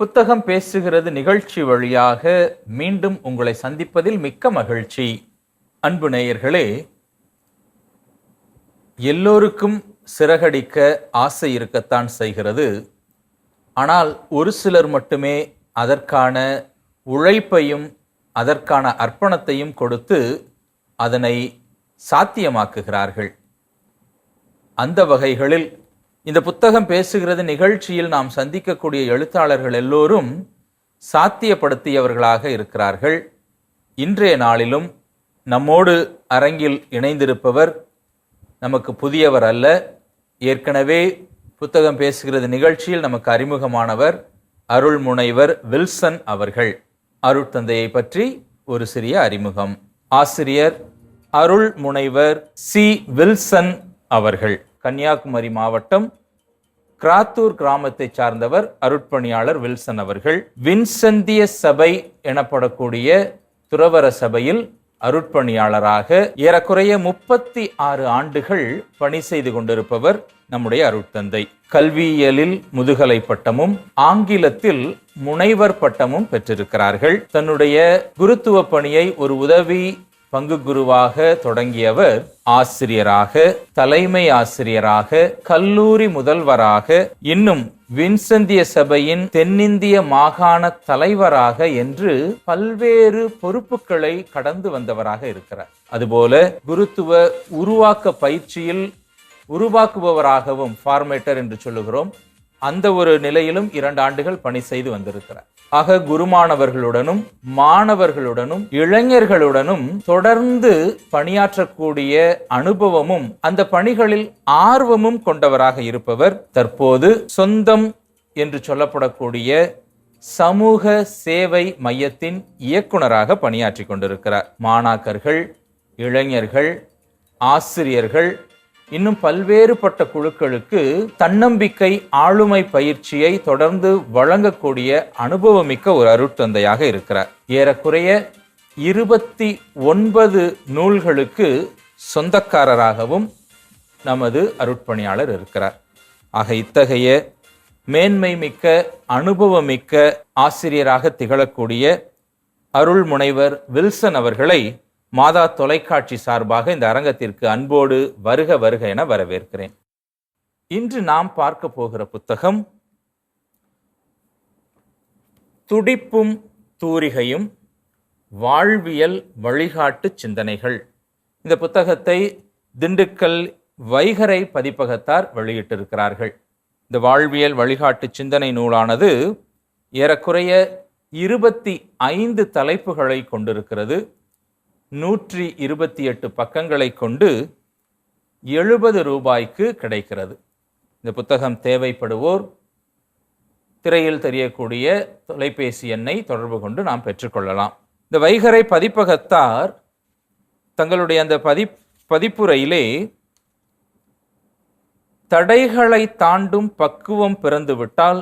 புத்தகம் பேசுகிறது நிகழ்ச்சி வழியாக மீண்டும் உங்களை சந்திப்பதில் மிக்க மகிழ்ச்சி. அன்பு நேயர்களே எல்லோருக்கும் சிறகடிக்க ஆசை இருக்கத்தான் செய்கிறது. ஆனால் ஒரு சிலர் மட்டுமே அதற்கான உழைப்பையும் அதற்கான அர்ப்பணத்தையும் கொடுத்து அதனை சாத்தியமாக்குகிறார்கள். அந்த வகைகளில் இந்த புத்தகம் பேசுகிறது நிகழ்ச்சியில் நாம் சந்திக்கக்கூடிய எழுத்தாளர்கள் எல்லோரும் சாத்தியப்படுத்தியவர்களாக இருக்கிறார்கள். இன்றைய நாளிலும் நம்மோடு அரங்கில் இணைந்திருப்பவர் நமக்கு புதியவர் அல்ல. ஏற்கனவே புத்தகம் பேசுகிறது நிகழ்ச்சியில் நமக்கு அறிமுகமானவர் அருள்முனைவர் வில்சன் அவர்கள். அருட்தந்தையை பற்றி ஒரு சிறிய அறிமுகம். ஆசிரியர் அருள் முனைவர் சி வில்சன் அவர்கள். கன்னியாகுமரி மாவட்டம் கிராத்தூர் கிராமத்தை சார்ந்தவர் அருட்பணியாளர் வில்சன் அவர்கள். வின்சந்திய சபை எனப்படக்கூடிய துறவர சபையில் அருட்பணியாளராக ஏறக்குறைய முப்பத்தி ஆறு ஆண்டுகள் பணி செய்து கொண்டிருப்பவர் நம்முடைய அருட்தந்தை. கல்வியியலில் முதுகலை பட்டமும் ஆங்கிலத்தில் முனைவர் பட்டமும் பெற்றிருக்கிறார்கள். தன்னுடைய குருத்துவ பணியை ஒரு உதவி பங்கு குருவாக தொடங்கியவர் ஆசிரியராக தலைமை ஆசிரியராக கல்லூரி முதல்வராக இன்னும் வின்சந்திய சபையின் தென்னிந்திய மாகாண தலைவராக என்று பல்வேறு பொறுப்புகளை கடந்து வந்தவராக இருக்கிறார். அதுபோல குருத்துவ உருவாக்க பயிற்சியில் உருவாக்குபவராகவும் ஃபார்மேட்டர் என்று சொல்லுகிறோம். அந்த ஒரு நிலையிலும் இரண்டு ஆண்டுகள் பணி செய்து வந்திருக்கிறார். அக குருமானவர்களுடனும் மாணவர்களுடனும் இளைஞர்களுடனும் தொடர்ந்து பணியாற்றக்கூடிய அனுபவமும் அந்த பணிகளில் ஆர்வமும் கொண்டவராக இருப்பவர் தற்போது சொந்தம் என்று சொல்லப்படக்கூடிய சமூக சேவை மையத்தின் இயக்குனராக பணியாற்றி கொண்டிருக்கிறார். மாணாக்கர்கள் இளைஞர்கள் ஆசிரியர்கள் இன்னும் பல்வேறுபட்ட குழுக்களுக்கு தன்னம்பிக்கை ஆளுமை பயிற்சியை தொடர்ந்து வழங்கக்கூடிய அனுபவமிக்க ஒரு அருட்தந்தையாக இருக்கிறார். ஏறக்குறைய இருபத்தி ஒன்பது நூல்களுக்கு சொந்தக்காரராகவும் நமது அருட்பணியாளர் இருக்கிறார். ஆக இத்தகைய மேன்மை மிக்க அனுபவமிக்க ஆசிரியராக திகழக்கூடிய அருள் முனைவர் வில்சன் அவர்களை மாதா தொலைக்காட்சி சார்பாக இந்த அரங்கத்திற்கு அன்போடு வருக வருக என வரவேற்கிறேன். இன்று நாம் பார்க்க போகிற புத்தகம் துடிப்பும் தூரிகையும் வாழ்வியல் வழிகாட்டு சிந்தனைகள். இந்த புத்தகத்தை திண்டுக்கல் வைகரை பதிப்பகத்தார் வெளியிட்டிருக்கிறார்கள். இந்த வாழ்வியல் வழிகாட்டு சிந்தனை நூலானது ஏறக்குறைய இருபத்தி ஐந்து தலைப்புகளை கொண்டிருக்கிறது. நூற்றி இருபத்தி எட்டு பக்கங்களை கொண்டு எழுபது ரூபாய்க்கு கிடைக்கிறது. இந்த புத்தகம் தேவைப்படுவோர் திரையில் தெரியக்கூடிய தொலைபேசி எண்ணை தொடர்பு கொண்டு நாம் பெற்றுக்கொள்ளலாம். இந்த வைகரை பதிப்பகத்தார் தங்களுடைய அந்த பதி பதிப்புரையிலே தடைகளை தாண்டும் பக்குவம் பிறந்துவிட்டால்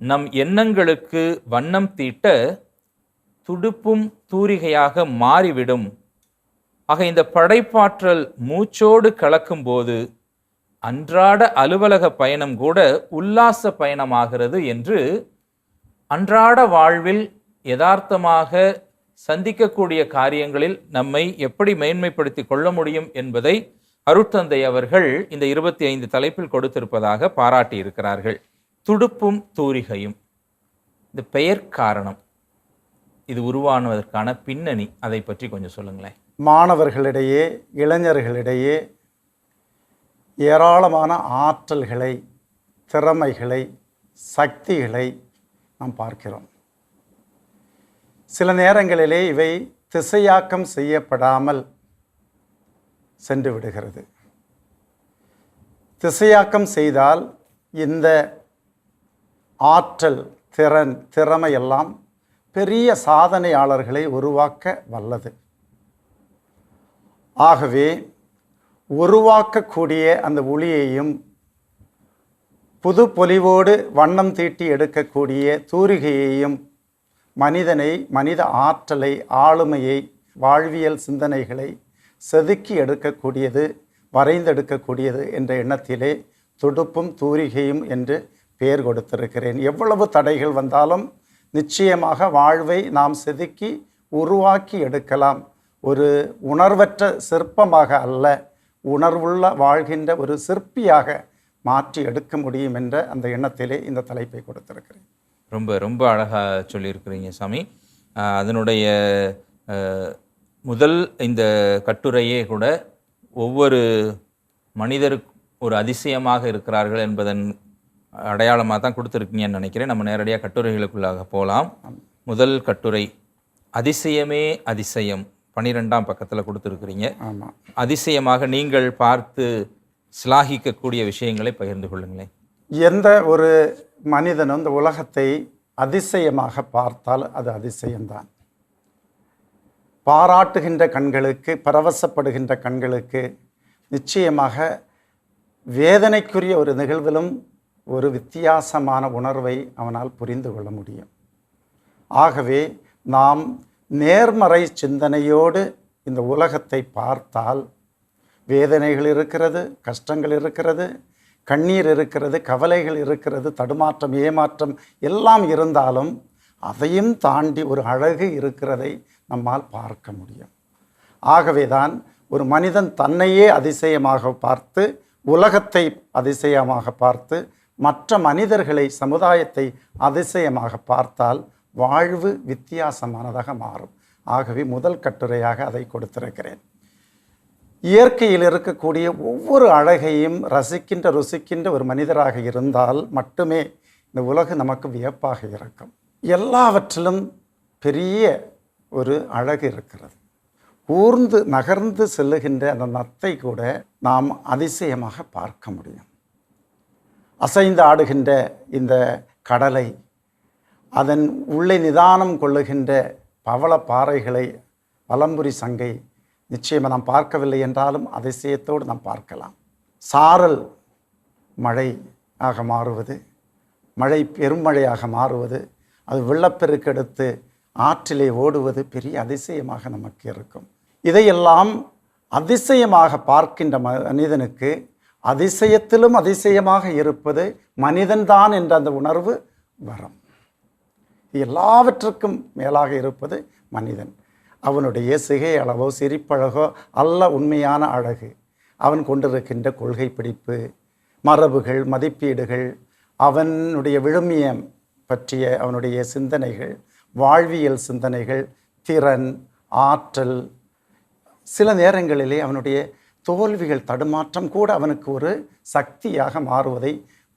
நம் எண்ணங்களுக்கு வண்ணம் தீட்ட துடுப்பும் தூரிகையாக மாறிவிடும். ஆக இந்த படைப்பாற்றல் மூச்சோடு கலக்கும்போது அன்றாட அலுவலக பயணம் கூட உல்லாச பயணமாகிறது என்று அன்றாட வாழ்வில் யதார்த்தமாக சந்திக்கக்கூடிய காரியங்களில் நம்மை எப்படி மேன்மைப்படுத்தி கொள்ள முடியும் என்பதை அருட்தந்தை அவர்கள் இந்த இருபத்தி ஐந்து தலைப்பில் கொடுத்திருப்பதாக பாராட்டியிருக்கிறார்கள். துடுப்பும் தூரிகையும். இந்த பெயர் காரணம். இது உருவானுவதற்கான பின்னணி அதை பற்றி கொஞ்சம் சொல்லுங்களேன். மாணவர்களிடையே இளைஞர்களிடையே ஏராளமான ஆற்றல்களை திறமைகளை சக்திகளை நாம் பார்க்கிறோம். சில நேரங்களிலே இவை திசையாக்கம் செய்யப்படாமல் சென்று விடுகிறது. திசையாக்கம் செய்தால் இந்த ஆற்றல் திறன் திறமையெல்லாம் பெரிய சாதனையாளர்களை உருவாக்க வல்லது. ஆகவே உருவாக்கக்கூடிய அந்த ஒளியையும் புது பொலிவோடு வண்ணம் தீட்டி எடுக்கக்கூடிய தூரிகையையும் மனிதனை மனித ஆற்றலை ஆளுமையை வாழ்வியல் சிந்தனைகளை செதுக்கி எடுக்கக்கூடியது வரைந்தெடுக்கக்கூடியது என்ற எண்ணத்திலே துடுப்பும் தூரிகையும் என்று பெயர் கொடுத்திருக்கிறேன். எவ்வளவு தடைகள் வந்தாலும் நிச்சயமாக வாழ்வை நாம் செதுக்கி உருவாக்கி எடுக்கலாம். ஒரு உணர்வற்ற சிற்பமாக அல்ல உணர்வுள்ள வாழ்கின்ற ஒரு சிற்பியாக மாற்றி எடுக்க முடியும் என்ற அந்த எண்ணத்திலே இந்த தலைப்பை கொடுத்திருக்கிறேன். ரொம்ப ரொம்ப அழகாக சொல்லியிருக்கிறீங்க சாமி. அதனுடைய முதல் இந்த கட்டுரையே கூட ஒவ்வொரு மனிதருக்கு ஒரு அதிசயமாக இருக்கிறார்கள் என்பதன் அடையாளமாக தான் கொடுத்துருக்கீங்கன்னு நினைக்கிறேன். நம்ம நேரடியாக கட்டுரைகளுக்குள்ளாக போகலாம் முதல் கட்டுரை அதிசயமே அதிசயம் பன்னிரெண்டாம் பக்கத்தில் கொடுத்துருக்கிறீங்க. ஆமாம் அதிசயமாக நீங்கள் பார்த்து சிலாகிக்கக்கூடிய விஷயங்களை பகிர்ந்து கொள்ளுங்களேன். எந்த ஒரு மனிதனும் இந்த உலகத்தை அதிசயமாக பார்த்தால் அது அதிசயம்தான். பாராட்டுகின்ற கண்களுக்கு பரவசப்படுகின்ற கண்களுக்கு நிச்சயமாக வேதனைக்குரிய ஒரு நிகழ்விலும் ஒரு வித்தியாசமான உணர்வை அவனால் புரிந்து கொள்ள முடியும். ஆகவே நாம் நேர்மறை சிந்தனையோடு இந்த உலகத்தை பார்த்தால் வேதனைகள் இருக்கிறது கஷ்டங்கள் இருக்கிறது கண்ணீர் இருக்கிறது கவலைகள் இருக்கிறது தடுமாற்றம் ஏமாற்றம் எல்லாம் இருந்தாலும் அதையும் தாண்டி ஒரு அழகு இருக்கிறதை நம்மால் பார்க்க முடியும். ஆகவே தான் ஒரு மனிதன் தன்னையே அதிசயமாக பார்த்து உலகத்தை அதிசயமாக பார்த்து மற்ற மனிதர்களை சமுதாயத்தை அதிசயமாக பார்த்தால் வாழ்வு வித்தியாசமானதாக மாறும். ஆகவே முதல் கட்டுரையாக அதை கொடுத்திருக்கிறேன். இயற்கையில் இருக்கக்கூடிய ஒவ்வொரு அழகையும் ரசிக்கின்ற ருசிக்கின்ற ஒரு மனிதராக இருந்தால் மட்டுமே இந்த உலகு நமக்கு வியப்பாக இருக்கும். எல்லாவற்றிலும் பெரிய ஒரு அழகு இருக்கிறது. ஊர்ந்து நகர்ந்து செல்லுகின்ற அந்த நத்தை கூட நாம் அதிசயமாக பார்க்க முடியும். அசைந்து ஆடுகின்ற இந்த கடலை அதன் உள்ளே நிதானம் கொள்ளுகின்ற பவள பாறைகளை வலம்புரி சங்கை நிச்சயமாக நாம் பார்க்கவில்லை என்றாலும் அதிசயத்தோடு நாம் பார்க்கலாம். சாரல் மழை ஆக மாறுவது மழை பெருமழையாக மாறுவது அது வெள்ளப்பெருக்கெடுத்து ஆற்றிலே ஓடுவது பெரிய அதிசயமாக நமக்கு இருக்கும். இதையெல்லாம் அதிசயமாக பார்க்கின்ற மனிதனுக்கு அதிசயத்திலும் அதிசயமாக இருப்பது மனிதன்தான் என்ற அந்த உணர்வு வரும். எல்லாவற்றுக்கும் மேலாக இருப்பது மனிதன். அவனுடைய சிகை அளவோ சிரிப்பழகோ அல்ல உண்மையான அழகு. அவன் கொண்டிருக்கின்ற கொள்கை பிடிப்பு மரபுகள் மதிப்பீடுகள் அவனுடைய விழுமியம் பற்றிய அவனுடைய சிந்தனைகள் வாழ்வியல் சிந்தனைகள் திறன் ஆற்றல். சில நேரங்களிலே அவனுடைய தோல்விகள் தடுமாற்றம் கூட அவனுக்கு ஒரு சக்தியாக மாறுவதை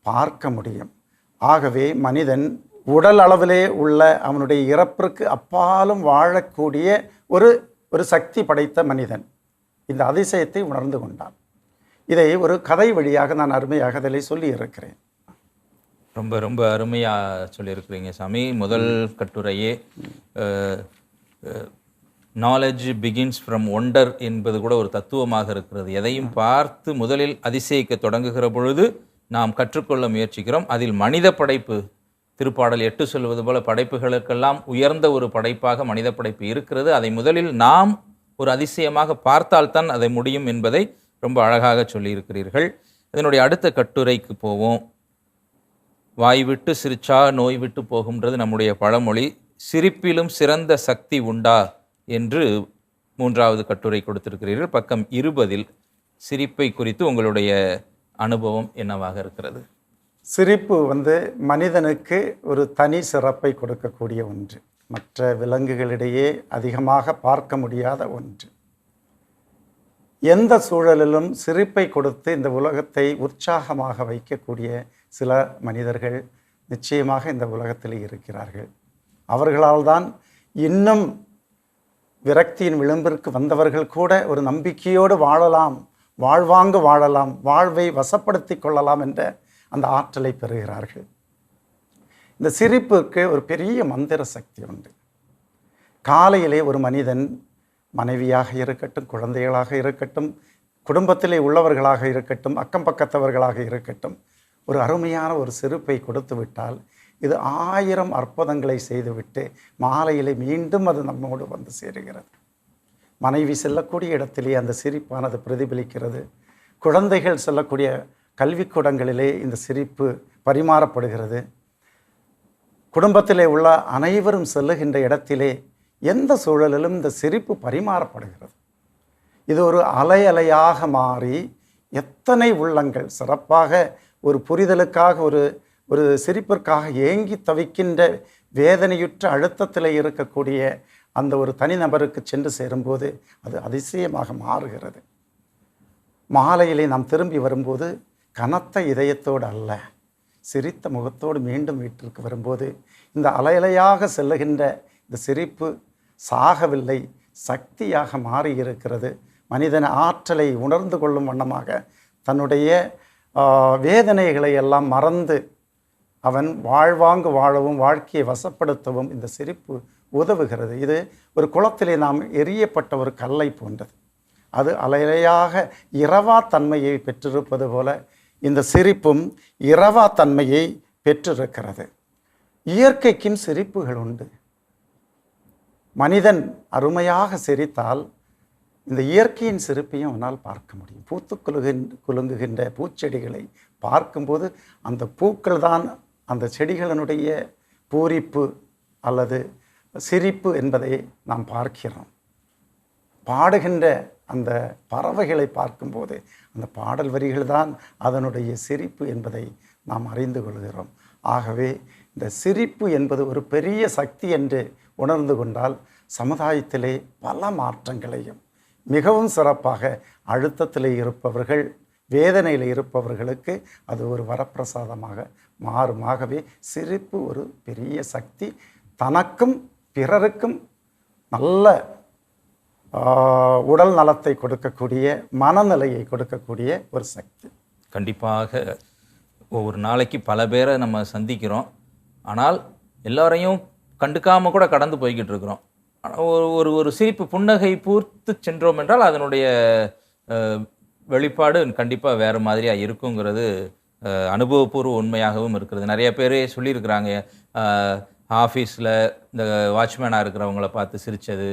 பார்க்க முடியும். ஆகவே மனிதன் உடல் அளவிலே உள்ள அவனுடைய இறப்பிற்கு அப்பாலும் வாழக்கூடிய ஒரு ஒரு சக்தி படைத்த மனிதன் இந்த அதிசயத்தை உணர்ந்து கொண்டான். இதை ஒரு கதை வழியாக நான் அருமையாக அதில் சொல்லி இருக்கிறேன் ரொம்ப ரொம்ப அருமையாக சொல்லியிருக்கிறீங்க சாமி. முதல் கட்டுரையே நாலேஜ் பிகின்ஸ் ஃப்ரம் ஒண்டர் என்பது கூட ஒரு தத்துவமாக இருக்கிறது. எதையும் பார்த்து முதலில் அதிசயிக்க தொடங்குகிற பொழுது நாம் கற்றுக்கொள்ள முயற்சிக்கிறோம். அதில் மனித படைப்பு திருப்பாடல் எட்டு சொல்வது போல படைப்புகளுக்கெல்லாம் உயர்ந்த ஒரு படைப்பாக மனித படைப்பு இருக்கிறது. அதை முதலில் நாம் ஒரு அதிசயமாக பார்த்தால்தான் அதை முடியும் என்பதை ரொம்ப அழகாக சொல்லியிருக்கிறீர்கள். இதனுடைய அடுத்த கட்டுரைக்கு போவோம். வாய் விட்டு சிரிச்சா நோய் விட்டு போகும்ன்றது நம்முடைய பழமொழி. சிரிப்பிலும் சிறந்த சக்தி உண்டா? என்று மூன்றாவது கட்டுரை கொடுத்திருக்கிறீர்கள். பக்கம் இருபதில் சிரிப்பை குறித்து உங்களுடைய அனுபவம் என்னவாக இருக்கிறது? சிரிப்பு வந்து மனிதனுக்கு ஒரு தனி சிறப்பை கொடுக்கக்கூடிய ஒன்று. மற்ற விலங்குகளிடையே அதிகமாக பார்க்க முடியாத ஒன்று. எந்த சூழலிலும் சிரிப்பை கொடுத்து இந்த உலகத்தை உற்சாகமாக வைக்கக்கூடிய சில மனிதர்கள் நிச்சயமாக இந்த உலகத்தில் இருக்கிறார்கள். அவர்களால் தான் இன்னும் விரக்தியின் விளிம்பிற்கு வந்தவர்கள் கூட ஒரு நம்பிக்கையோடு வாழலாம் வாழ்வாங்கு வாழலாம் வாழ்வை வசப்படுத்தி கொள்ளலாம் என்ற அந்த ஆற்றலை பெறுகிறார்கள். இந்த சிரிப்புக்கு ஒரு பெரிய மந்திர சக்தி உண்டு. காலையிலே ஒரு மனிதன் மனைவியாக இருக்கட்டும் குழந்தைகளாக இருக்கட்டும் குடும்பத்திலே உள்ளவர்களாக இருக்கட்டும் அக்கம் பக்கத்தவர்களாக இருக்கட்டும் ஒரு அருமையான ஒரு சிரிப்பை கொடுத்து விட்டால் இது ஆயிரம் அற்புதங்களை செய்துவிட்டு மாலையிலே மீண்டும் அது நம்மோடு வந்து சேருகிறது. மனைவி செல்லக்கூடிய இடத்திலே அந்த சிரிப்பானது பிரதிபலிக்கிறது. குழந்தைகள் செல்லக்கூடிய கல்விக்கூடங்களிலே இந்த சிரிப்பு பரிமாறப்படுகிறது. குடும்பத்திலே உள்ள அனைவரும் செல்லுகின்ற இடத்திலே எந்த சூழலிலும் இந்த சிரிப்பு பரிமாறப்படுகிறது. இது ஒரு அலை அலையாக மாறி எத்தனை உள்ளங்கள் சிறப்பாக ஒரு புரிதலுக்காக ஒரு ஒரு சிரிப்பிற்காக ஏங்கி தவிக்கின்ற வேதனையுற்ற அழுத்தத்தில் இருக்கக்கூடிய அந்த ஒரு தனிநபருக்கு சென்று சேரும்போது அது அதிசயமாக மாறுகிறது. மாலையிலே நாம் திரும்பி வரும்போது கனத்த இதயத்தோடு அல்ல சிரித்த முகத்தோடு மீண்டும் வீட்டிற்கு வரும்போது இந்த அலையலையாக செல்லுகின்ற இந்த சிரிப்பு சாகவில்லை சக்தியாக மாறி இருக்கிறது மனிதன் ஆற்றலை உணர்ந்து கொள்ளும் வண்ணமாக தன்னுடைய வேதனைகளை எல்லாம் மறந்து அவன் வாழ்வாங்கு வாழவும் வாழ்க்கையை வசப்படுத்தவும் இந்த சிரிப்பு உதவுகிறது. இது ஒரு குளத்திலே நாம் எரியப்பட்ட ஒரு கல்லை போன்றது. அது அலையலையாக இரவா தன்மையை பெற்றிருப்பது போல இந்த சிரிப்பும் இரவா தன்மையை பெற்றிருக்கிறது. இயற்கைக்கும் சிரிப்புகள் உண்டு. மனிதன் அருமையாக சிரித்தால் இந்த இயற்கையின் சிரிப்பையும் அவனால் பார்க்க முடியும். பூத்து குலுகின் குலுங்குகின்ற பூச்செடிகளை பார்க்கும்போது அந்த பூக்கள் தான் அந்த செடிகளினுடைய பூரிப்பு அல்லது சிரிப்பு என்பதை நாம் பார்க்கிறோம். பாடுகின்ற அந்த பறவைகளை பார்க்கும்போது அந்த பாடல் வரிகள் தான் அதனுடைய சிரிப்பு என்பதை நாம் அறிந்து கொள்கிறோம். ஆகவே இந்த சிரிப்பு என்பது ஒரு பெரிய சக்தி என்று உணர்ந்து கொண்டால் சமுதாயத்திலே பல மாற்றங்களையும் மிகவும் சிறப்பாக அழுத்தத்தில் இருப்பவர்கள் வேதனையில் இருப்பவர்களுக்கு அது ஒரு வரப்பிரசாதமாக மாறுமாகவே சிரிப்பு ஒரு பெரிய சக்தி. தனக்கும் பிறருக்கும் நல்ல உடல் நலத்தை கொடுக்கக்கூடிய மனநிலையை கொடுக்கக்கூடிய ஒரு சக்தி. கண்டிப்பாக ஒவ்வொரு நாளைக்கு பல பேரை நம்ம சந்திக்கிறோம். ஆனால் எல்லோரையும் கண்டுக்காமல் கூட கடந்து போய்கிட்டு இருக்கிறோம். ஆனால் ஒரு ஒரு ஒரு சிரிப்பு புன்னகை பூர்த்து சென்றோம் என்றால் அதனுடைய வெளிப்பாடு கண்டிப்பாக வேறு மாதிரியாக இருக்குங்கிறது அனுபவபூர்வ உண்மையாகவும் இருக்கிறது நிறைய பேர் சொல்லியிருக்கிறாங்க. ஆஃபீஸில் இந்த வாட்ச்மேனாக இருக்கிறவங்கள பார்த்து சிரித்தது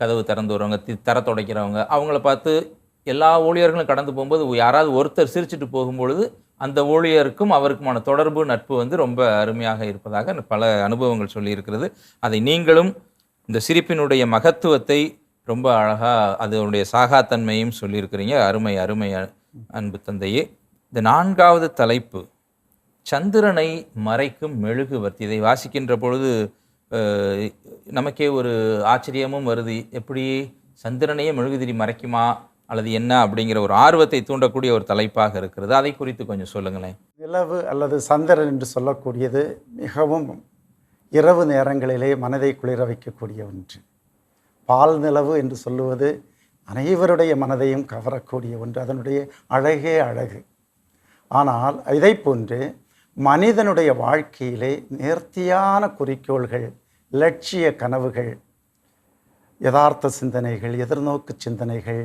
கதவு திறந்து வருவாங்க தி- தர துடைக்கிறவங்க அவங்கள பார்த்து எல்லா ஊழியர்களும் கடந்து போகும்போது யாராவது ஒருத்தர் சிரிச்சுட்டு போகும்பொழுது அந்த ஊழியருக்கும் அவருக்குமான தொடர்பு நட்பு வந்து ரொம்ப அருமையாக இருப்பதாக பல அனுபவங்கள் சொல்லியிருக்கிறது. அதை நீங்களும் இந்த சிரிப்பினுடைய மகத்துவத்தை ரொம்ப அழகாக அதனுடைய சாகாத்தன்மையும் சொல்லியிருக்கிறீங்க. அருமை அருமை அன்பு தந்தையே. இந்த நான்காவது தலைப்பு சந்திரனை மறைக்கும் மெழுகுவர்த்தி இதை வாசிக்கின்ற பொழுது நமக்கே ஒரு ஆச்சரியமும் வருது. எப்படி சந்திரனையே மெழுகுதிரி மறைக்குமா? அல்லது என்ன? அப்படிங்கிற ஒரு ஆர்வத்தை தூண்டக்கூடிய ஒரு தலைப்பாக இருக்கிறது. அதை குறித்து கொஞ்சம் சொல்லுங்களேன். நிலவு அல்லது சந்திரன் என்று சொல்லக்கூடியது மிகவும் இரவு நேரங்களிலே மனதை குளிர வைக்கக்கூடிய ஒன்று. பால் நிலவு என்று சொல்லுவது அனைவருடைய மனதையும் கவரக்கூடிய ஒன்று அதனுடைய அழகே அழகு. ஆனால் இதை போன்று மனிதனுடைய வாழ்க்கையிலே நேர்த்தியான குறிக்கோள்கள் லட்சிய கனவுகள் யதார்த்த சிந்தனைகள் எதிர்நோக்கு சிந்தனைகள்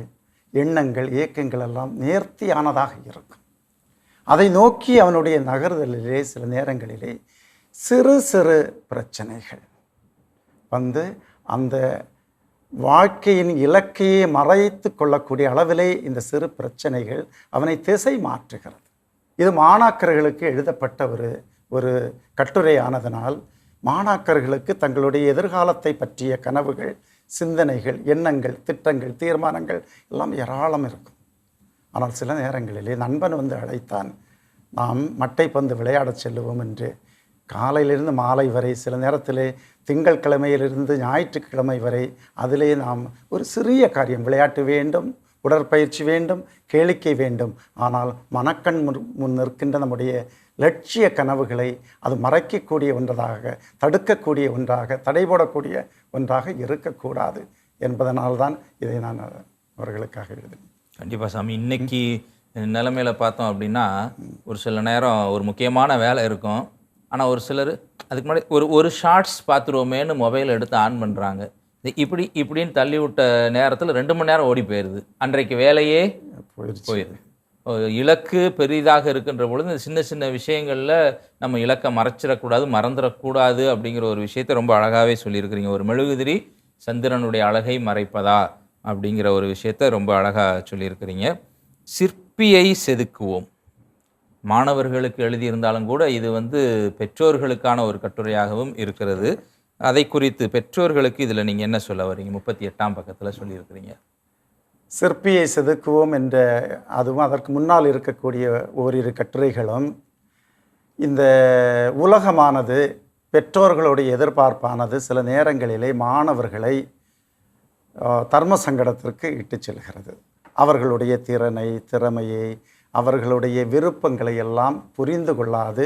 எண்ணங்கள் இயக்கங்கள் எல்லாம் நேர்த்தியானதாக இருக்கும். அதை நோக்கி அவனுடைய நகர்தலிலே சில நேரங்களிலே சிறு சிறு பிரச்சனைகள் வந்து அந்த வாழ்க்கையின் இலக்கையே மறைத்து கொள்ளக்கூடிய அளவிலே இந்த சிறு பிரச்சனைகள் அவனை திசை மாற்றுகிறது. இது மாணாக்கர்களுக்கு எழுதப்பட்ட ஒரு ஒரு கட்டுரையானதனால் மாணாக்கர்களுக்கு தங்களுடைய எதிர்காலத்தை பற்றிய கனவுகள் சிந்தனைகள் எண்ணங்கள் திட்டங்கள் தீர்மானங்கள் எல்லாம் ஏராளம் இருக்கும். ஆனால் சில நேரங்களிலே நண்பன் வந்து அழைத்தான் நாம் மட்டைப்பந்து விளையாடச் செல்லுவோம் என்று காலையிலிருந்து மாலை வரை சில நேரத்தில் திங்கட்கிழமையிலிருந்து ஞாயிற்றுக்கிழமை வரை அதிலே நாம் ஒரு சிறிய காரியம் விளையாட்டு வேண்டும் உடற்பயிற்சி வேண்டும் கேளிக்கை வேண்டும். ஆனால் மனக்கண் முன் முன் நிற்கின்ற நம்முடைய லட்சிய கனவுகளை அது மறைக்கக்கூடிய ஒன்றதாக தடுக்கக்கூடிய ஒன்றாக தடைபோடக்கூடிய ஒன்றாக இருக்கக்கூடாது என்பதனால்தான் இதை நான் அவர்களுக்காக எழுதினேன் கண்டிப்பாக சாமி. இன்னைக்கு நிலைமையில் பார்த்தோம் அப்படின்னா ஒரு சில நேரம் ஒரு முக்கியமான வேலை இருக்கும். ஆனால் ஒரு சிலர் அதுக்கு முன்னாடி ஒரு ஒரு ஷார்ட்ஸ் பார்த்துருவோமேன்னு மொபைல் எடுத்து ஆன் பண்ணுறாங்க இப்படி இப்படின்னு தள்ளி விட்ட நேரத்தில் ரெண்டு மணி நேரம் ஓடி போயிடுது அன்றைக்கு வேலையே போயிடுது இலக்கு பெரிதாக இருக்கின்ற பொழுது இந்த சின்ன சின்ன விஷயங்களில் நம்ம இலக்கை மறைச்சிடக்கூடாது மறந்துடக்கூடாது அப்படிங்கிற ஒரு விஷயத்தை ரொம்ப அழகாகவே சொல்லியிருக்கிறீங்க. ஒரு மெழுகுதிரி சந்திரனுடைய அழகை மறைப்பதா அப்படிங்கிற ஒரு விஷயத்தை ரொம்ப அழகாக சொல்லியிருக்கிறீங்க. சிற்பியை செதுக்குவோம். மாணவர்களுக்கு எழுதியிருந்தாலும் கூட இது வந்து பெற்றோர்களுக்கான ஒரு கட்டுரையாகவும் இருக்கிறது. அதை குறித்து பெற்றோர்களுக்கு இதில் நீங்கள் என்ன சொல்ல வரீங்க முப்பத்தி எட்டாம் பக்கத்தில் சொல்லியிருக்கிறீங்க. சிற்பியை செதுக்குவோம் என்ற அதுவும் அதற்கு முன்னால் இருக்கக்கூடிய ஓரிரு கட்டுரைகளும் இந்த உலகமானது பெற்றோர்களுடைய எதிர்பார்ப்பானது சில நேரங்களிலே மாணவர்களை தர்ம சங்கடத்திற்கு இட்டு செல்கிறது. அவர்களுடைய திறனை திறமையை அவர்களுடைய விருப்பங்களை எல்லாம் புரிந்து கொள்ளாது.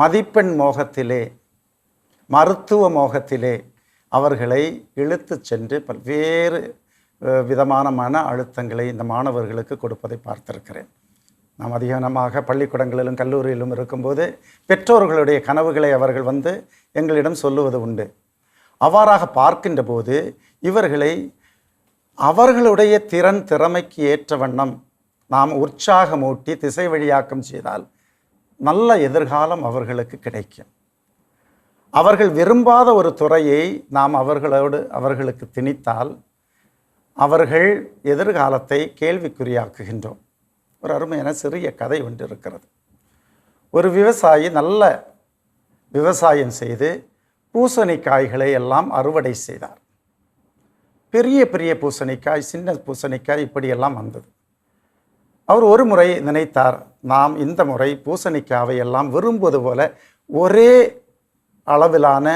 மதிப்பெண் மோகத்திலே மருத்துவ மோகத்திலே அவர்களை இழுத்துச் சென்று பல்வேறு விதமான மன அழுத்தங்களை இந்த மாணவர்களுக்கு கொடுப்பதை பார்த்திருக்கிறேன். நாம் அதிகமாக பள்ளிக்கூடங்களிலும் கல்லூரியிலும் இருக்கும்போது பெற்றோர்களுடைய கனவுகளை அவர்கள் வந்து எங்களிடம் சொல்லுவது உண்டு. அவ்வாறாக பார்க்கின்ற போது இவர்களை அவர்களுடைய திறன் திறமைக்கு ஏற்ற வண்ணம் நாம் உற்சாகமூட்டி திசை வழியாக்கம் செய்தால் நல்ல எதிர்காலம் அவர்களுக்கு கிடைக்கும். அவர்கள் விரும்பாத ஒரு துறையை நாம் அவர்களோடு அவர்களுக்கு திணித்தால் அவர்கள் எதிர்காலத்தை கேள்விக்குறியாக்குகின்றோம். ஒரு அருமையான சிறிய கதை ஒன்று இருக்கிறது. ஒரு விவசாயி நல்ல விவசாயம் செய்து பூசணிக்காய்களை எல்லாம் அறுவடை செய்தார். பெரிய பெரிய பூசணிக்காய் சின்ன பூசணிக்காய் இப்படியெல்லாம் வந்தது. அவர் ஒரு முறை நினைத்தார் நாம் இந்த முறை பூசணிக்காவை எல்லாம் விரும்புவது போல ஒரே அளவிலான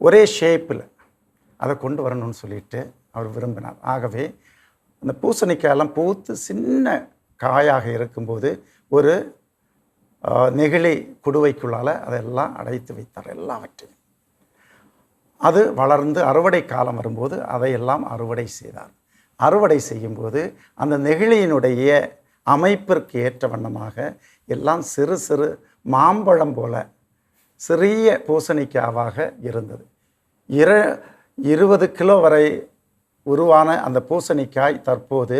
ஒரே ஷேப்பில் அதை கொண்டு வரணும்னு சொல்லிட்டு அவர் விரும்பினார். ஆகவே அந்த பூசணிக்காயெல்லாம் பூத்து சின்ன காயாக இருக்கும்போது ஒரு நெகிழி குடுவைக்குள்ளால் அதெல்லாம் அடைத்து வைத்தார் எல்லாவற்றையும். அது வளர்ந்து அறுவடை காலம் வரும்போது அதையெல்லாம் அறுவடை செய்தார். அறுவடை செய்யும்போது அந்த நெகிழியினுடைய அமைப்பிற்கு ஏற்ற வண்ணமாக எல்லாம் சிறு சிறு மாம்பழம் போல சிறிய பூசணிக்காவாக இருந்தது. இர இருபது கிலோ வரை உருவான அந்த பூசணிக்காய் தற்போது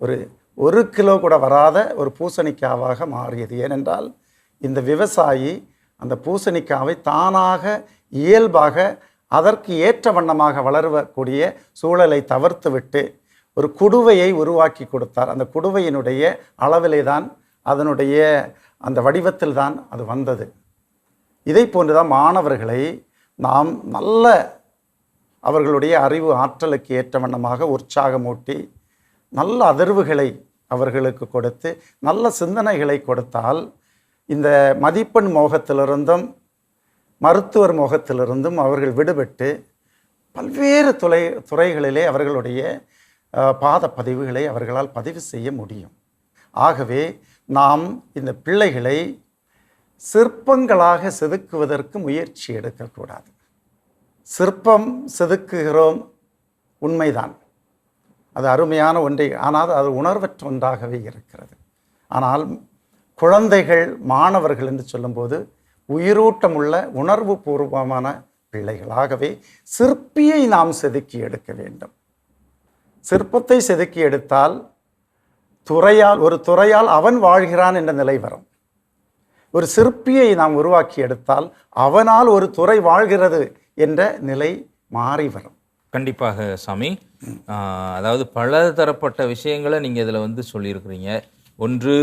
ஒரு ஒரு கிலோ கூட வராத ஒரு பூசணிக்காவாக மாறியது. ஏனென்றால் இந்த விவசாயி அந்த பூசணிக்காவை தானாக இயல்பாக அதற்கு ஏற்ற வண்ணமாக வளரக்கூடிய சூழலை தவிர்த்துவிட்டு ஒரு குடுவையை உருவாக்கி கொடுத்தார். அந்த குடுவையினுடைய அளவிலே தான் அதனுடைய அந்த வடிவத்தில் தான் அது வந்தது. இதை போன்றுதான் மாணவர்களை நாம் நல்ல அவர்களுடைய அறிவு ஆற்றலுக்கு ஏற்ற வண்ணமாக உற்சாகமூட்டி நல்ல அதிர்வுகளை அவர்களுக்கு கொடுத்து நல்ல சிந்தனைகளை கொடுத்தால் இந்த மதிப்பெண் மோகத்திலிருந்தும் மருத்துவர் முகத்திலிருந்தும் அவர்கள் விடுபட்டு பல்வேறு துறை துறைகளிலே அவர்களுடைய பாத பதிவுகளை அவர்களால் பதிவு செய்ய முடியும். ஆகவே நாம் இந்த பிள்ளைகளை சிற்பங்களாக செதுக்குவதற்கு முயற்சி எடுக்கக்கூடாது சிற்பம் செதுக்குகிறோம் உண்மைதான். அது அருமையான ஒன்றை ஆனால் அது உணர்வற்ற ஒன்றாகவே இருக்கிறது. ஆனால் குழந்தைகள் மாணவர்கள் என்று சொல்லும்போது உயிரூட்டமுள்ள உணர்வு பூர்வமான பிள்ளைகளாகவே சிற்பியை நாம் செதுக்கி எடுக்க வேண்டும். சிற்பத்தை செதுக்கி எடுத்தால் துறையால் ஒரு துறையால் அவன் வாழ்கிறான் என்ற நிலை வரும். ஒரு சிற்பியை நாம் உருவாக்கி எடுத்தால் அவனால் ஒரு துறை வாழ்கிறது என்ற நிலை மாறி வரும். கண்டிப்பாக சாமி. அதாவது பல தரப்பட்ட விஷயங்களை நீங்கள் இதில் வந்து சொல்லியிருக்கிறீங்க. ஒன்று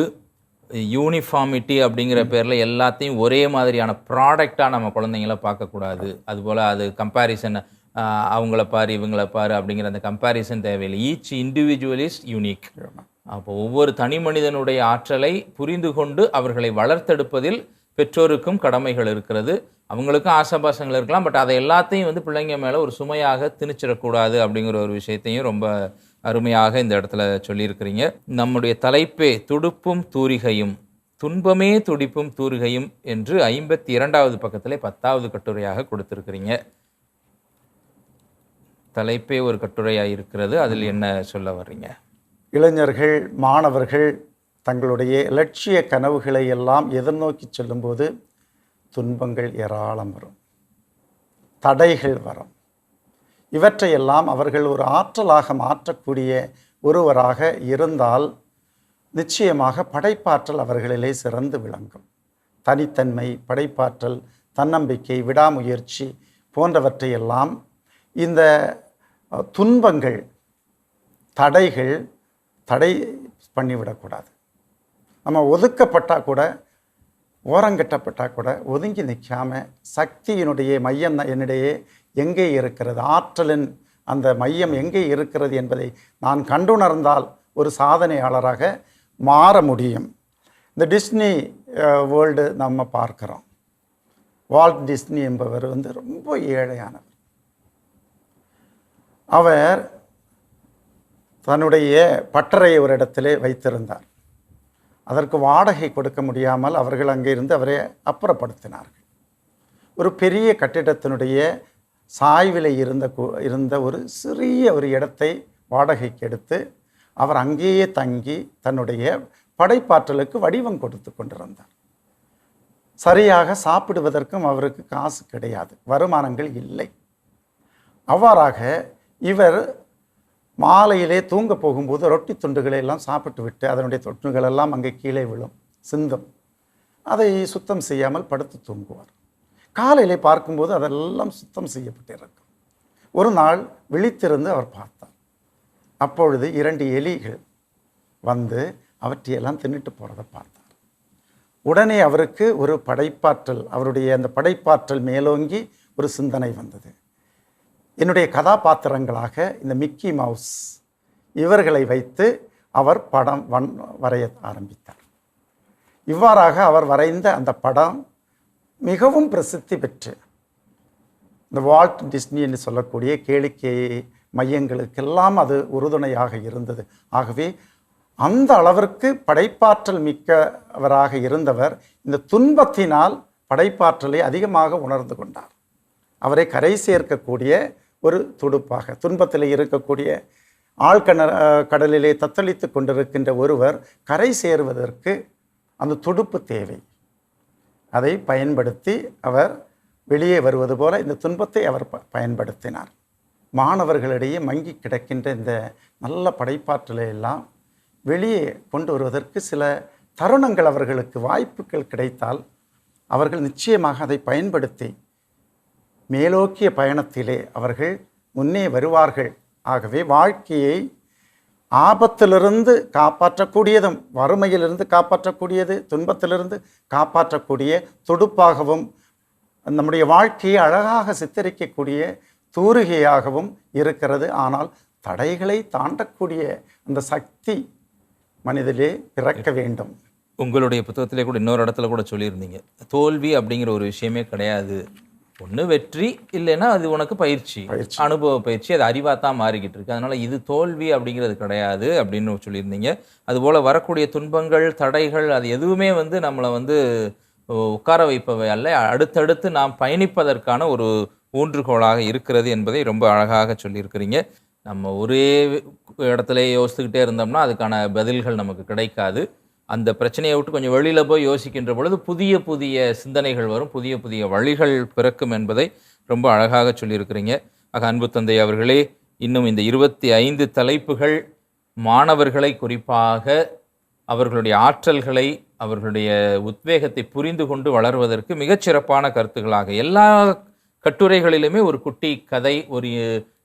யூனிஃபார்மிட்டி அப்படிங்கிற பேரில் எல்லாத்தையும் ஒரே மாதிரியான ப்ராடக்டாக நம்ம குழந்தைங்கள பார்க்கக்கூடாது. அதுபோல் அது கம்பேரிசன் அவங்கள பாரு இவங்கள பாரு அப்படிங்கிற அந்த கம்பேரிசன் தேவையில்லை. ஈச் இண்டிவிஜுவல் இஸ் யூனிக் அப்போ ஒவ்வொரு தனி மனிதனுடைய ஆற்றலை புரிந்து கொண்டு அவர்களை வளர்த்தெடுப்பதில் பெற்றோருக்கும் கடமைகள் இருக்கிறது. அவங்களுக்கும் ஆசாபாசங்கள் இருக்கலாம் பட் அதை எல்லாத்தையும் வந்து பிள்ளைங்க மேலே ஒரு சுமையாக திணிச்சிடக்கூடாது அப்படிங்கிற ஒரு விஷயத்தையும் ரொம்ப அருமையாக இந்த இடத்துல சொல்லியிருக்கிறீங்க. நம்முடைய தலைப்பே துடுப்பும் தூரிகையும் துன்பமே துடிப்பும் தூரிகையும் என்று ஐம்பத்தி இரண்டாவது பக்கத்தில் பத்தாவது கட்டுரையாக கொடுத்துருக்கிறீங்க. தலைப்பே ஒரு கட்டுரையாக இருக்கிறது. அதில் என்ன சொல்ல வர்றீங்க? இளைஞர்கள் மாணவர்கள் தங்களுடைய லட்சிய கனவுகளை எல்லாம் எதிர்நோக்கி செல்லும்போது துன்பங்கள் ஏராளம் வரும். தடைகள் வரும். இவற்றையெல்லாம் அவர்கள் ஒரு ஆற்றலாக மாற்றக்கூடிய ஒருவராக இருந்தால் நிச்சயமாக படைப்பாற்றல் அவர்களிலே சிறந்து விளங்கும். தனித்தன்மை படைப்பாற்றல் தன்னம்பிக்கை விடாமுயற்சி போன்றவற்றையெல்லாம் இந்த துன்பங்கள் தடைகள் தடை பண்ணிவிடக்கூடாது. நம்ம ஒதுக்கப்பட்டால் கூட ஓரங்கட்டப்பட்டால் கூட ஒதுங்கி நிற்காம சக்தியினுடைய மையம் என்னிடையே எங்கே இருக்கிறது? ஆற்றலின் அந்த மையம் எங்கே இருக்கிறது என்பதை நான் கண்டுணர்ந்தால் ஒரு சாதனையாளராக மாற முடியும். இந்த டிஸ்னி வேர்ல்டு நம்ம பார்க்குறோம். வால்ட் டிஸ்னி என்பவர் வந்து ரொம்ப ஏழையானவர். அவர் தன்னுடைய பட்டறையை ஒரு இடத்திலே வைத்திருந்தார். அதற்கு வாடகை கொடுக்க முடியாமல் அவர்கள் அங்கே இருந்து அவரை அப்புறப்படுத்தினார்கள். ஒரு பெரிய கட்டிடத்தினுடைய சாய்வில் இருந்த கு- இருந்த ஒரு சிறிய ஒரு இடத்தை வாடகைக்கு எடுத்து அவர் அங்கேயே தங்கி தன்னுடைய படைப்பாற்றலுக்கு வடிவம் கொடுத்து கொண்டிருந்தார். சரியாக சாப்பிடுவதற்கும் அவருக்கு காசு கிடையாது வருமானங்கள் இல்லை. அவ்வாறாக இவர் மாலையிலே தூங்க போகும்போது ரொட்டி துண்டுகளை எல்லாம் சாப்பிட்டு விட்டு அதனுடைய தொற்றுகள் எல்லாம் அங்கே கீழே விழும் சிந்தும். அதை சுத்தம் செய்யாமல் படுத்து தூங்குவார். காலையிலே பார்க்கும்போது அதெல்லாம் சுத்தம் செய்யப்பட்டிருக்கும். ஒரு நாள் விழித்திருந்து அவர் பார்த்தார். அப்பொழுது இரண்டு எலிகள் வந்து அவற்றையெல்லாம் தின்னுட்டு போகிறத பார்த்தார். உடனே அவருக்கு ஒரு படைப்பாற்றல் அவருடைய அந்த படைப்பாற்றல் மேலோங்கி ஒரு சிந்தனை வந்தது. என்னுடைய கதாபாத்திரங்களாக இந்த மிக்கி மவுஸ் இவர்களை வைத்து அவர் படம் வன் வரைய ஆரம்பித்தார். இவ்வாறாக அவர் வரைந்த அந்த படம் மிகவும் பிரசித்தி பெற்று இந்த வால்ட் டிஸ்னி என்று சொல்லக்கூடிய கேளிக்கை மையங்களுக்கெல்லாம் அது உறுதுணையாக இருந்தது. ஆகவே அந்த அளவிற்கு படைப்பாற்றல் மிக்கவராக இருந்தவர் இந்த துன்பத்தினால் படைப்பாற்றலை அதிகமாக உணர்ந்து கொண்டார். அவரை கரை சேர்க்கக்கூடிய ஒரு துடுப்பாக துன்பத்தில் இருக்கக்கூடிய ஆழ்கண கடலிலே தத்தளித்து கொண்டிருக்கின்ற ஒருவர் கரை சேருவதற்கு அந்த துடுப்பு தேவை. அதை பயன்படுத்தி அவர் வெளியே வருவது போல இந்த துன்பத்தை அவர் ப- பயன்படுத்தினார். மாணவர்களிடையே மங்கி கிடக்கின்ற இந்த நல்ல படைப்பாற்றலை எல்லாம் வெளியே கொண்டு வருவதற்கு சில தருணங்கள் அவர்களுக்கு வாய்ப்புகள் கிடைத்தால் அவர்கள் நிச்சயமாக அதை பயன்படுத்தி மேலோக்கிய பயணத்திலே அவர்கள் முன்னே வருவார்கள். ஆகவே வாழ்க்கையை ஆபத்திலிருந்து காப்பாற்றக்கூடியதும் வறுமையிலிருந்து காப்பாற்றக்கூடியது துன்பத்திலிருந்து காப்பாற்றக்கூடிய துடுப்பாகவும் நம்முடைய வாழ்க்கையை அழகாக சித்தரிக்கக்கூடிய தூரிகையாகவும் இருக்கிறது. ஆனால் தடைகளை தாண்டக்கூடிய அந்த சக்தி மனிதலே பிறக்க வேண்டும். உங்களுடைய புத்தகத்திலே கூட இன்னொரு இடத்துல கூட சொல்லியிருந்தீங்க. தோல்வி அப்படிங்கிற ஒரு விஷயமே கிடையாது. ஒன்று வெற்றி இல்லைன்னா அது உனக்கு பயிற்சி. அனுபவ பயிற்சி அது அறிவாக தான் மாறிக்கிட்டு இருக்கு. அதனால இது தோல்வி அப்படிங்கிறது கிடையாது அப்படின்னு சொல்லியிருந்தீங்க. அதுபோல் வரக்கூடிய துன்பங்கள் தடைகள் அது எதுவுமே வந்து நம்மளை வந்து உட்கார வைப்பவை அல்ல. அடுத்தடுத்து நாம் பயணிப்பதற்கான ஒரு ஊன்றுகோலாக இருக்கிறது என்பதை ரொம்ப அழகாக சொல்லியிருக்கிறீங்க. நம்ம ஒரே இடத்துல யோசித்துக்கிட்டே இருந்தோம்னா அதுக்கான பதில்கள் நமக்கு கிடைக்காது. அந்த பிரச்சனையை விட்டு கொஞ்சம் வெளியில் போய் யோசிக்கின்ற பொழுது புதிய புதிய சிந்தனைகள் வரும். புதிய புதிய வழிகள் பிறக்கும் என்பதை ரொம்ப அழகாக சொல்லியிருக்கிறீங்க. ஆக அன்பு தந்தை அவர்களே இன்னும் இந்த இருபத்தி ஐந்து தலைப்புகள் மாணவர்களை குறிப்பாக அவர்களுடைய ஆற்றல்களை அவர்களுடைய உத்வேகத்தை புரிந்து கொண்டு வளர்வதற்கு மிகச்சிறப்பான கருத்துக்களாக எல்லா கட்டுரைகளிலுமே ஒரு குட்டி கதை ஒரு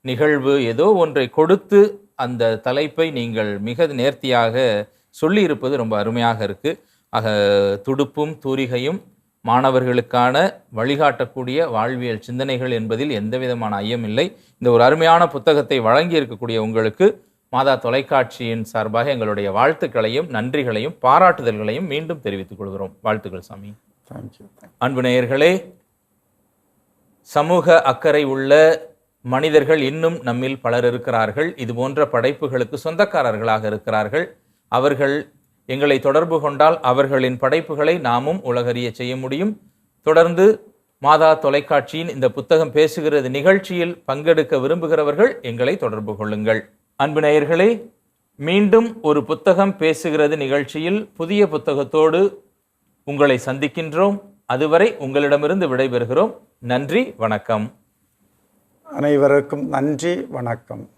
நிகழ்வு ஏதோ ஒன்றை கொடுத்து அந்த தலைப்பை நீங்கள் மிக நேர்த்தியாக சொல்லியிருப்பது ரொம்ப அருமையாக இருக்கு. ஆக துடுப்பும் தூரிகையும் மாணவர்களுக்கான வழிகாட்டக்கூடிய வாழ்வியல் சிந்தனைகள் என்பதில் எந்த விதமான ஐயம் இல்லை. இந்த ஒரு அருமையான புத்தகத்தை வழங்கி இருக்கக்கூடிய உங்களுக்கு மாதா தொலைக்காட்சியின் சார்பாக எங்களுடைய வாழ்த்துக்களையும் நன்றிகளையும் பாராட்டுதல்களையும் மீண்டும் தெரிவித்துக் கொள்கிறோம். வாழ்த்துக்கள் சாமி. அன்பு நேயர்களே சமூக அக்கறை உள்ள மனிதர்கள் இன்னும் நம்மில் பலர் இருக்கிறார்கள். இது போன்ற படைப்புகளுக்கு சொந்தக்காரர்களாக இருக்கிறார்கள். அவர்கள் எங்களை தொடர்பு கொண்டால் அவர்களின் படைப்புகளை நாமும் உலகறிய செய்ய முடியும். தொடர்ந்து மாதா தொலைக்காட்சியின் இந்த புத்தகம் பேசுகிறது நிகழ்ச்சியில் பங்கெடுக்க விரும்புகிறவர்கள் எங்களை தொடர்பு கொள்ளுங்கள். அன்பு நேயர்களே மீண்டும் ஒரு புத்தகம் பேசுகிறது நிகழ்ச்சியில் புதிய புத்தகத்தோடு உங்களை சந்திக்கின்றோம். அதுவரை உங்களிடமிருந்து விடைபெறுகிறோம். நன்றி வணக்கம். அனைவருக்கும் நன்றி வணக்கம்.